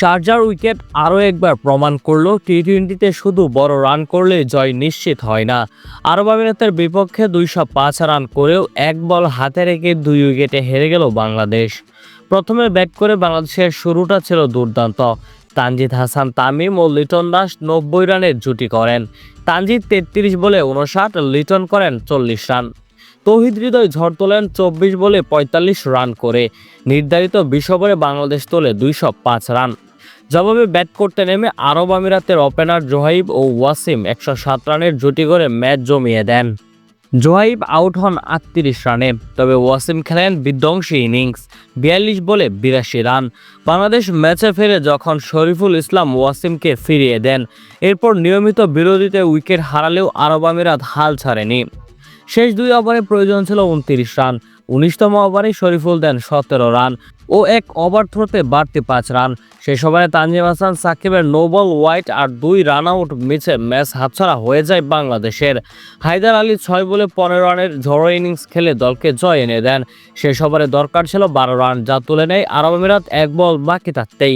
শারজার wicket আরও একবার প্রমাণ করল টি টোয়েন্টিতে শুধু বড় রান করলে জয় নিশ্চিত হয় না। আরব আমিরাতের বিপক্ষে দুইশো পাঁচ রান করেও এক বল হাতে রেখে দুই উইকেটে হেরে গেল বাংলাদেশ। প্রথমে ব্যাট করে বাংলাদেশের শুরুটা ছিল দুর্দান্ত। তানজিদ হাসান তামিম ও লিটন দাস নব্বই রানের জুটি করেন। তানজিদ তেত্রিশ বলে উনষাট লিটন করেন চল্লিশ রান। তৌহিদ হৃদয় ঝড় তোলেন চব্বিশ বলে পঁয়তাল্লিশ রান করে। নির্ধারিত বিশ ওভারে বাংলাদেশ তোলে দুইশো পাঁচ রান। জবাবে ব্যাট করতে নেমে আরব আমিরাতের ওপেনার জোহাইব ও ওয়াসিম একশো সাত রানের জুটি করে ম্যাচ জমিয়ে দেন। জোহাইব আউট হন আটত্রিশ রানে, তবে ওয়াসিম খেলেন বিধ্বংসী ইনিংস, বিয়াল্লিশ বলে বিরাশি রান। বাংলাদেশ ম্যাচে ফেরে যখন শরীফুল ইসলাম ওয়াসিমকে ফিরিয়ে দেন, এরপর নিয়মিত বিরোধীতে উইকেট হারালেও আরব আমিরাত হাল ছাড়েনি। শেষ দুই ওভারে প্রয়োজন ছিল উনত্রিশ রান, উনিশতম ওভারে শরীফুল দেন সতেরো রান। ও এক ওভার থ্রোতে বাড়তি পাঁচ রান। সেই সময় তানজিম হাসান, সাকিবের নোবল ওয়াইট হোয়াইট আর দুই রান আউট মিছে ম্যাচ হাতছাড়া হয়ে যায় বাংলাদেশের। হায়দার আলী ছয় বলে পনেরো রানের ঝড়ো ইনিংস খেলে দলকে জয় এনে দেন। শেষ ওভারে দরকার ছিল বারো রান, যা তুলে নেয় আরব আমিরাত এক বল, বাকি থাকতেই।